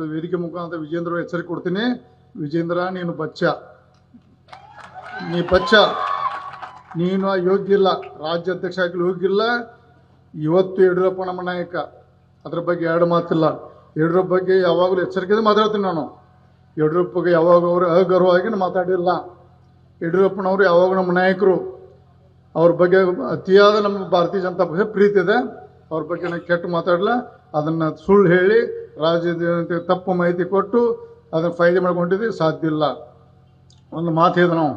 ವೇದಿಕೆ ಮುಖಾಂತರ ವಿಜೇಂದ್ರ ಎಚ್ಚರಿಕೆ ಕೊಡ್ತೀನಿ. ವಿಜೇಂದ್ರ, ನೀನು ಬಚ್ಚ. ನೀ ಬಚ್ಚ. ನೀನು ಯೋಗ್ಯ ಇಲ್ಲ ರಾಜ್ಯ ಅಧ್ಯಕ್ಷ ಆಗಲಿ ಯೋಗ್ಯ ಇಲ್ಲ ಇವತ್ತು ಯಡಿಯೂರಪ್ಪ ನಮ್ಮ ನಾಯಕ. ಅದ್ರ ಬಗ್ಗೆ ಎರಡು ಮಾತಿಲ್ಲ. ಯಡಿಯೂರಪ್ಪ ಬಗ್ಗೆ ಯಾವಾಗಲೂ ಎಚ್ಚರಿಕೆಯಿಂದ ಮಾತಾಡ್ತೀನಿ ನಾನು. ಯಡಿಯೂರಪ್ಪ ಬಗ್ಗೆ ಯಾವಾಗ ಅವರು ಅಗೌರವವಾಗಿ ಮಾತಾಡಿಲ್ಲ. ಯಡಿಯೂರಪ್ಪನವರು ಯಾವಾಗ ನಮ್ಮ ನಾಯಕರು. ಅವ್ರ ಬಗ್ಗೆ ಅತಿಯಾದ ನಮ್ಮ ಭಾರತೀಯ ಜನತಾ ಪಕ್ಷ ಪ್ರೀತಿ ಇದೆ. ಅವ್ರ ಬಗ್ಗೆ ನಾನು ಕೆಟ್ಟು ಮಾತಾಡಲ್ಲ ಅದನ್ನು ಸುಳ್ಳು ಹೇಳಿ ರಾಜ್ಯದ ತಪ್ಪು ಮಾಹಿತಿ ಕೊಟ್ಟು ಅದನ್ನು ಫೈದೆ ಮಾಡ್ಕೊಂಡಿದ್ದು ಸಾಧ್ಯ ಇಲ್ಲ. ಒಂದು ಮಾತು ಹೇಳಿದ ನಾವು.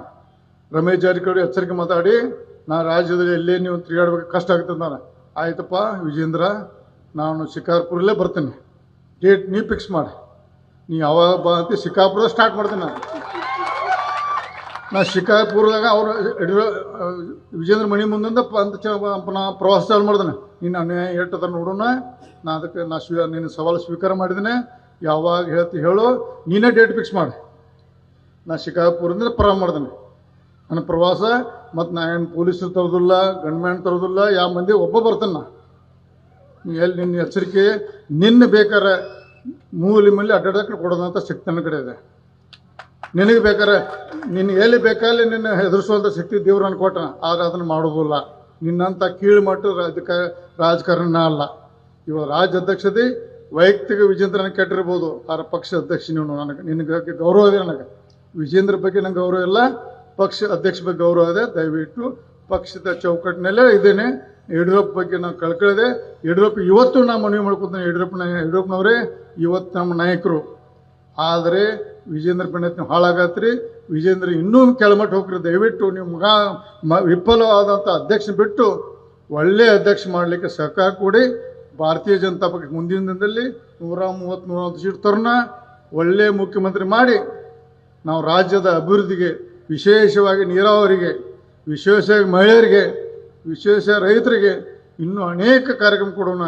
ರಮೇಶ್ ಜಾರಕಿಹೊಳಿ ಎಚ್ಚರಿಕೆ ಮಾತಾಡಿ, ನಾ ರಾಜ್ಯದಲ್ಲಿ ಎಲ್ಲೇ ನೀವು ತಿರುಗಾಡ್ಬೇಕು, ಕಷ್ಟ ಆಗುತ್ತೆ ನಾನು ಆಯ್ತಪ್ಪ, ವಿಜೇಂದ್ರ, ನಾನು ಶಿಕಾರ್ಪುರಲ್ಲೇ ಬರ್ತೀನಿ. ಡೇಟ್ ನೀ ಫಿಕ್ಸ್ ಮಾಡಿ. ನೀ ಯಾವಾಗ ಬಾ ಅಂತ ಶಿಕಾರ್ಪುರ ಸ್ಟಾರ್ಟ್ ಮಾಡ್ತೀನಿ ನಾನು. ನಾ ಶಿಕಾಯಪುರದಾಗ ಅವರು ವಿಜೇಂದ್ರ ಮಣಿ ಮುಂದಿಂದ ಅಂತ ಚ ನಾ ಪ್ರವಾಸ ಚಾಲು ಮಾಡಿದೆ ನೀನು ಅನ್ಯಾಯ ಹೇಳ್ತದ ನೋಡೋಣ ನಾ ಅದಕ್ಕೆ ನಾ ಸ್ವೀ, ನಿನ್ನ ಸವಾಲು ಸ್ವೀಕಾರ ಮಾಡಿದ್ದೀನಿ ಯಾವಾಗ ಹೇಳ್ತಿ ಹೇಳು, ನೀನೇ ಡೇಟ್ ಫಿಕ್ಸ್ ಮಾಡಿ. ನಾ ಶಿಕಾಯಪುರದಿಂದ ಪ್ರಾರಂಭ ಮಾಡಿದೆ ನನ್ನ ಪ್ರವಾಸ, ಮತ್ತು ನಾ ಏನು ಪೊಲೀಸರು ತರೋದಿಲ್ಲ ಗಂಡ್ಮ್ಯಾನ್ ತರೋದಿಲ್ಲ ಯಾವ ಮಂದಿ ಒಬ್ಬ ಬರ್ತಾನೆ ನಾ. ಎಲ್ಲಿ ನಿನ್ನ ಎಚ್ಚರಿಕೆ, ನಿನ್ನ ಬೇಕಾರೆ ಮೂಲಿ ಮೇಲೆ ಅಡ್ಡಾಡೋದಕ್ಕೆ ಕೊಡೋದಂತ ಶಕ್ತಿ ನನ್ನ ಕಡೆ ಇದೆ. ನಿನಗೆ ಬೇಕಾರೆ ನಿನ್ನ ಎಲ್ಲಿ ಬೇಕಲ್ಲಿ ನಿನ್ನ ಹೆದರಿಸುವಂಥ ಶಕ್ತಿ ದೇವ್ರು ಅನ್ಕೊಟ್ರ ಆದ್ರೆ ಅದನ್ನು ಮಾಡೋದಿಲ್ಲ ನಿನ್ನಂಥ ಕೀಳು ಮಟ್ಟ ರಾಜಕ ರಾಜಕಾರಣ ಅಲ್ಲ. ಇವಾಗ ರಾಜ್ಯ ಅಧ್ಯಕ್ಷತೆ ವೈಯಕ್ತಿಕ ವಿಜೇಂದ್ರನ ಕೆಟ್ಟಿರ್ಬೋದು. ಆದ್ರೆ ಪಕ್ಷ ಅಧ್ಯಕ್ಷ ನೀನು ನನಗೆ ನಿನಗೆ ಗೌರವ ಇದೆ ನನಗೆ. ವಿಜೇಂದ್ರ ಬಗ್ಗೆ ನಂಗೆ ಗೌರವ ಇಲ್ಲ. ಪಕ್ಷ ಅಧ್ಯಕ್ಷ ಬಗ್ಗೆ ಗೌರವ ಇದೆ. ದಯವಿಟ್ಟು ಪಕ್ಷದ ಚೌಕಟ್ಟಿನಲ್ಲೇ ಇದ್ದೇನೆ. ಯಡಿಯೂರಪ್ಪ ಬಗ್ಗೆ ನಾವು ಕಳ್ಕೊಳ್ಳದೆ ಯಡಿಯೂರಪ್ಪ ಇವತ್ತು ನಾ ಮನವಿ ಮಾಡ್ಕೊತೇನೆ. ಯಡಿಯೂರಪ್ಪನ ಯಡಿಯೂರಪ್ಪನವರೇ ಇವತ್ತು ನಮ್ಮ ನಾಯಕರು. ಆದರೆ ವಿಜೇಂದ್ರ ಪಂಡಿತ್ ನೀವು ಹಾಳಾಗತ್ರಿ. ವಿಜೇಂದ್ರ ಇನ್ನೂ ಕೆಳಮಟ್ಟ ಹೋಗ್ರಿ. ದಯವಿಟ್ಟು ನೀವು ಮಗ, ಮ ವಿಫಲವಾದಂಥ ಅಧ್ಯಕ್ಷ ಬಿಟ್ಟು ಒಳ್ಳೆ ಅಧ್ಯಕ್ಷ ಮಾಡಲಿಕ್ಕೆ ಸಹಕಾರ ಕೊಡಿ. ಭಾರತೀಯ ಜನತಾ ಪಕ್ಷ ಮುಂದಿನ ದಿನದಲ್ಲಿ ನೂರ ಮೂವತ್ತು ನೂರತ್ತು ಸೀಟ್ ತರೋಣ. ಒಳ್ಳೆ ಮುಖ್ಯಮಂತ್ರಿ ಮಾಡಿ. ನಾವು ರಾಜ್ಯದ ಅಭಿವೃದ್ಧಿಗೆ, ವಿಶೇಷವಾಗಿ ನೀರಾವರಿಗೆ, ವಿಶೇಷವಾಗಿ ಮಹಿಳೆಯರಿಗೆ, ವಿಶೇಷ ರೈತರಿಗೆ ಇನ್ನೂ ಅನೇಕ ಕಾರ್ಯಕ್ರಮ ಕೊಡೋಣ.